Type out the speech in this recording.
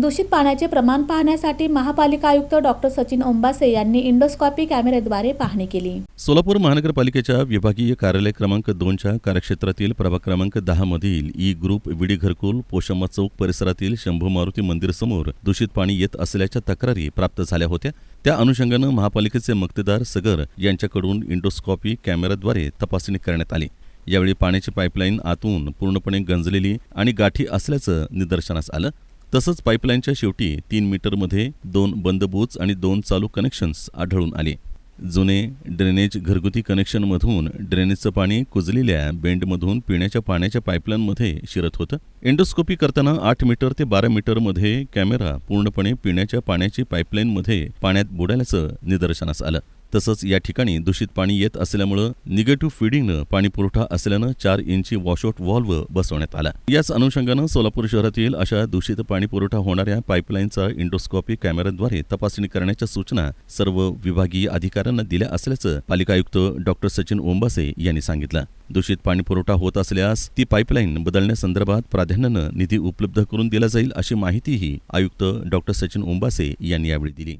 दूषित पाण्याचे प्रमाण पाहण्यासाठी महापालिका आयुक्त डॉक्टर सचिन ओंबासे यांनी इंडोस्कॉपी कॅमेऱ्याद्वारे पाहणी केली. सोलापूर महानगरपालिकेच्या विभागीय कार्यालय क्रमांक दोनच्या कार्यक्षेत्रातील प्रभाग क्रमांक दहा मधील ई ग्रुप विडी घरकुल पोशम्मा चौक परिसरातील शंभू मारुती मंदिर समोर दूषित पाणी येत असल्याच्या तक्रारी प्राप्त झाल्या होत्या. त्या अनुषंगानं महापालिकेचे मक्तेदार सगर यांच्याकडून इंडोस्कॉपी कॅमेऱ्याद्वारे तपासणी करण्यात आली. यावेळी पाण्याची पाईपलाईन आतून पूर्णपणे गंजलेली आणि गाठी असल्याचं निदर्शनास आलं. तसंच पाईपलाईनच्या शेवटी तीन मीटरमध्ये दोन बंद बुच आणि दोन चालू कनेक्शन्स आढळून आले. जुने ड्रेनेज घरगुती कनेक्शनमधून ड्रेनेजचं पाणी कुजलेल्या बेंडमधून पिण्याच्या पाण्याच्या पाईपलाईनमध्ये शिरत होतं. एंडोस्कोपी करताना आठ मीटर ते बारा मीटरमध्ये कॅमेरा पूर्णपणे पिण्याच्या पाण्याची पाईपलाईनमध्ये पाण्यात बुडाल्याचं निदर्शनास आलं. तसंच या ठिकाणी दूषित पाणी येत असल्यामुळं निगेटिव्ह फिडिंगनं पाणी पुरवठा असल्यानं चार इंची वॉशआउट व्हॉल्व्ह बसवण्यात आला. याच अनुषंगानं सोलापूर शहरातील अशा दूषित पाणी पुरवठा होणाऱ्या पाईपलाईनचा इंडोस्कॉपी कॅमेऱ्याद्वारे तपासणी करण्याच्या सूचना सर्व विभागीय अधिकाऱ्यांना दिल्या असल्याचं पालिका आयुक्त डॉक्टर सचिन ओंबासे यांनी सांगितलं. दूषित पाणी पुरवठा होत असल्यास ती पाईपलाईन बदलण्यासंदर्भात प्राधान्यानं निधी उपलब्ध करून दिला जाईल अशी माहितीही आयुक्त डॉक्टर सचिन ओंबासे यांनी यावेळी दिली.